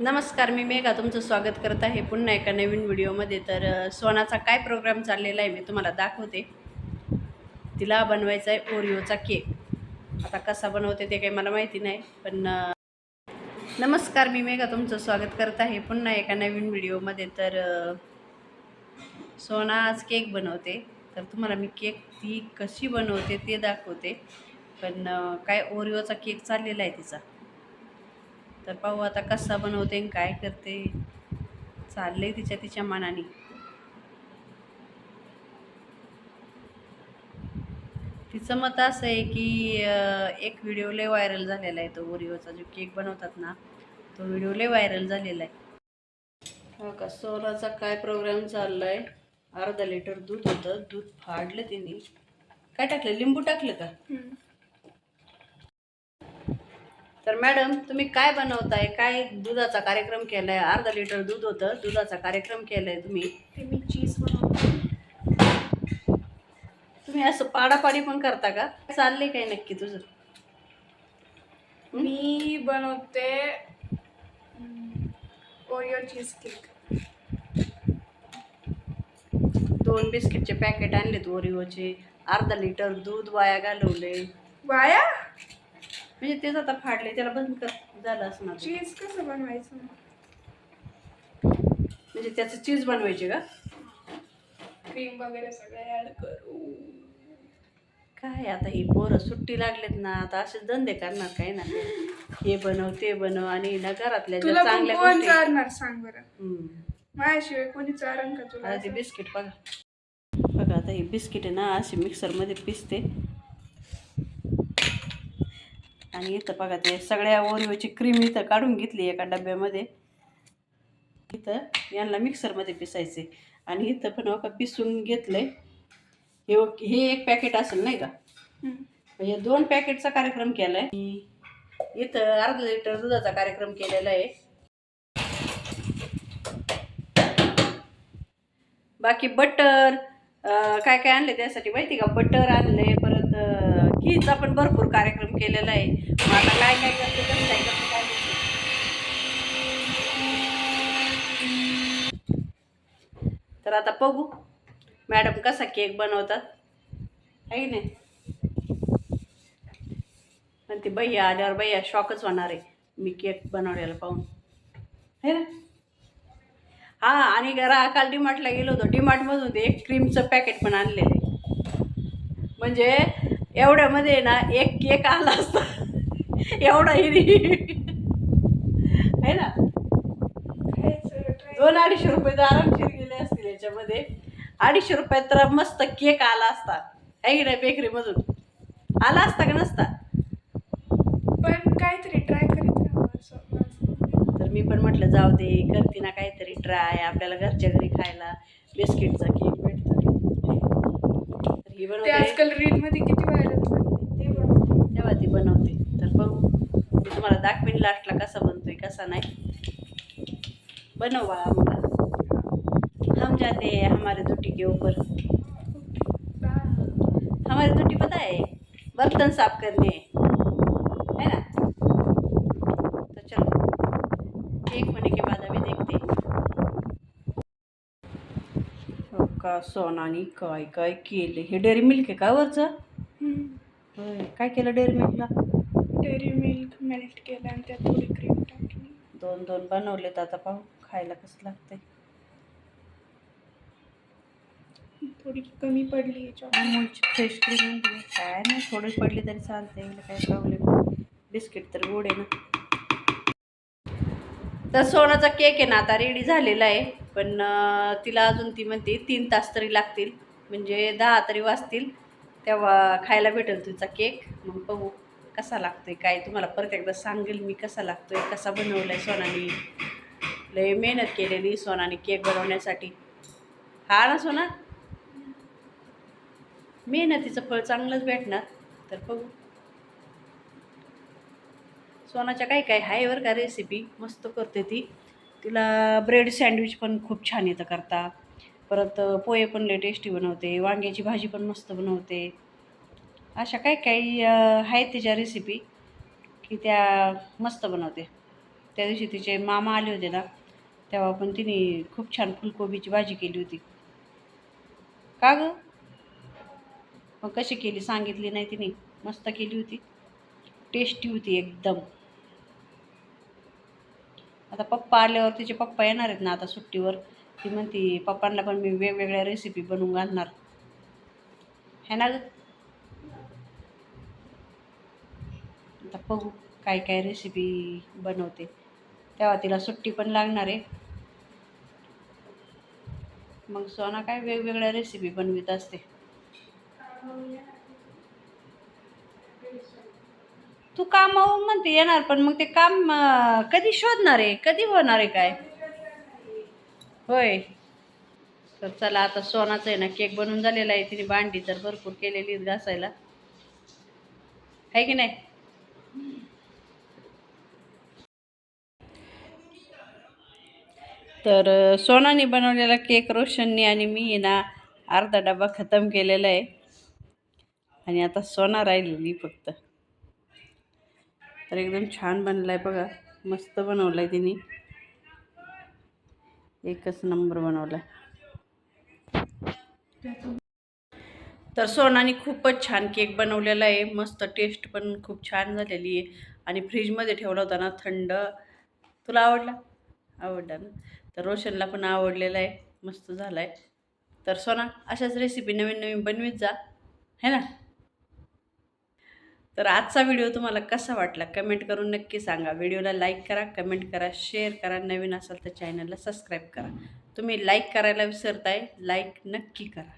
नमस्कार मी मेघा तुमचं स्वागत करत आहे पुन्हा एका नवीन व्हिडिओमध्ये. तर सोनाचा काय प्रोग्राम चाललेला आहे मी तुम्हाला दाखवते. तिला बनवायचा आहे ओरिओचा केक आता कसा बनवते ते काही मला माहिती नाही पण नमस्कार मी मेघा तुमचं स्वागत करत आहे पुन्हा एका नवीन व्हिडिओमध्ये. तर सोना आज केक बनवते. तर तुम्हाला मी केक ती कशी बनवते ते दाखवते. पण काय ओरिओचा केक चाललेला आहे तिचा. तर पाहू आता कसा बनवते आणि काय करते. चाललंय तिच्या तिच्या मनाने. तिचं मत असं आहे की एक व्हिडिओ लय व्हायरल झालेला आहे तो ओरिओचा जो केक बनवतात ना तो व्हिडिओ लय व्हायरल झालेला आहे. हो का? सोलाचा काय प्रोग्राम चाललाय? अर्धा लिटर दूध होतं दूध फाडलं तिने. काय टाकलं? लिंबू टाकलं का? तर मॅडम तुम्ही काय बनवताय? काय दुधाचा कार्यक्रम केलाय? अर्धा लिटर दूध होतं दुधाचा कार्यक्रम केलाय तुम्ही. ते मी चीज बनवते. तुम्ही असं पाडापाडी पण करता का? चाललंय काय नक्की तुझं? मी बनवते ओरिओ चीज केक दोन बिस्किटचे पॅकेट आणलेत ओरिओचे अर्धा लिटर दूध वाया घालवले वाया? म्हणजे तेच आता फाडले त्याला बंद कर झालं असं ना चीज कसं बनवायचं? म्हणजे त्याचं चीज बनवायचे का? क्रीम वगैरे सगळं ऍड करू. काय आता ही पोरं सुट्टी लागलेत ना आता असेच धंदे करणार काय ना? हे बनव ते बनव आणि ना घरातल्या ज्या तुला पण चांगल्या कोण गोष्टी चारणार सांग बरं. हम्म. माझ्याशिवाय कोणी चारण का तुला आता ते असं? बिस्किट बघा. बघा आता हे बिस्किट आहे ना अशी मिक्सरमध्ये पिसते. आणि इथं बघा ते सगळ्या ओरिओची क्रीम इथं काढून घेतली एका डब्यामध्ये. इथं यांना मिक्सरमध्ये पिसायचे. आणि इथं पण बघा पिसून घेतलंय. हे हे एक पॅकेट असेल नाही का. म्हणजे दोन पॅकेटचा कार्यक्रम केला आहे इथं अर्धा लिटर दुधाचा कार्यक्रम केलेला आहे. बाकी बटर काय काय आणले त्यासाठी माहिती का? बटर आणले हीच आपण पण भरपूर कार्यक्रम केलेला आहे. मग आता काय काय करते कसं काय करते काय तर आता बघू मॅडम कसा केक बनवतात. आहे की नाही? पण ते भैया आल्यावर भैया शॉकच होणार आहे. मी केक बनवलेला पाहून. हे ना? हा आणि घरा काल डीमार्टला गेलो होतो. डीमार्टमधून ते एक क्रीमचं पॅकेट पण आणलेलं आहे. म्हणजे एवढ्यामध्ये ना एक केक आला असता. एवढा हिरी. है ना. दोन अडीचशे रुपये तर आरामशीर गेले असतील याच्यामध्ये. अडीचशे रुपयात तर मस्त केक आला असता. आहे की नाही बेकरीमधून आला असता का नसता? पण काहीतरी ट्राय करीत. तर मी पण म्हटलं जाऊ दे करते ना काहीतरी ट्राय आपल्याला घरच्या घरी खायला बिस्किटचा केक भेटतो. ही आजकाल रील मध्ये किती व्हायरल ते बनवते तेव्हा ती बनवते तर बघू मी तुम्हाला दाखवीन लास्टला कसा बनतोय कसा नाही. बनव बाळा मला हम जाते हैं हमारे दुटी के ऊपर. हमारी दुटी पता है? बर्तन साफ करने. है ना? तो चलो एक होने के बाद अभी देखते हो. का सोनानी काय काय केले? हे डेअरी मिल्क आहे का वरचं? काय केलं डेअरी मिल्कला? डेअरी मिल्क मेल्ट केलं आणि त्यात थोडी क्रीम टाकली. दोन दोन बनवलेत आता पाहू खायला कसं लागतंय. थोडी कमी पडली आहे. अमूलची फ्रेश क्रीम आणली काय नाही थोडी पडली तरी चालते काय प्रॉब्लेम बिस्किट तर गोड आहे ना. तर सोनाचा केक आहे ना आता रेडी झालेला आहे. पण तिला अजून ती म्हणते तीन तास तरी लागतील. म्हणजे दहा तरी वाजतील. तेव्हा खायला भेटेल तुझा केक मग बघू. कसा लागतोय काय? तुम्हाला परत एकदा सांगेल मी कसा लागतो आहे कसा बनवला आहे सोनाने. लय मेहनत केलेली सोनाने केक बनवण्यासाठी. हा ना सोना? मेहनतीचं फळ चांगलंच भेटणार तर बघू. सोनाच्या काय काय आहे बरं का रेसिपी मस्त करते ती. तिला ब्रेड सँडविच पण खूप छान येतं करता. परत पोहे पण लय टेस्टी बनवते. वांग्याची भाजी पण मस्त बनवते. अशा काही काही आहेत तिच्या रेसिपी की त्या मस्त बनवते. त्या दिवशी तिचे मामा आले होते ना तेव्हा पण तिने खूप छान फुलकोबीची भाजी केली होती. का ग? मग कशी केली सांगितली नाही तिने. मस्त केली होती. टेस्टी होती एकदम. आता पप्पा आल्यावर तिचे पप्पा येणार आहेत ना आता सुट्टीवर. ती म्हणती पप्पांना पण मी वेगवेगळ्या रेसिपी बनवून घालणार. है ना आता बघू काय काय रेसिपी बनवते. तेव्हा तिला सुट्टी पण लागणार आहे. मग सोना काय वेगवेगळ्या रेसिपी बनवित असते. तू काम म्हणते येणार पण मग ते काम कधी शोधणार आहे? कधी होणार आहे काय? होय. तर चला आता सोनाचं आहे ना केक बनून झालेला आहे. तिने भांडी तर भरपूर केलेली घासायला. आहे की नाही? तर सोनाने बनवलेला केक रोशननी आणि मी ना अर्धा डबा खतम केलेला आहे. आणि आता सोना राहिलेली फक्त. तर एकदम छान बनला आहे बघा. मस्त बनवला आहे तिने. एकच नंबर बनवला तर सोनाने खूपच छान केक बनवलेला आहे. मस्त टेस्ट पण खूप छान झालेली आहे. आणि फ्रीजमध्ये ठेवला होता ना थंड. तुला आवडला? आवडला ना? तर रोशनला पण आवडलेला आहे. मस्त झाला आहे तर सोना अशाच रेसिपी नवीन नवीन बनवीत जा. है ना? तर आजचा व्हिडिओ तुम्हाला कसा वाटला? कमेंट करून नक्की सांगा. व्हिडिओला लाईक करा कमेंट करा शेअर करा. नवीन असाल तर चॅनलला सबस्क्राईब करा. तुम्ही लाईक करायला विसरताय लाईक नक्की करा.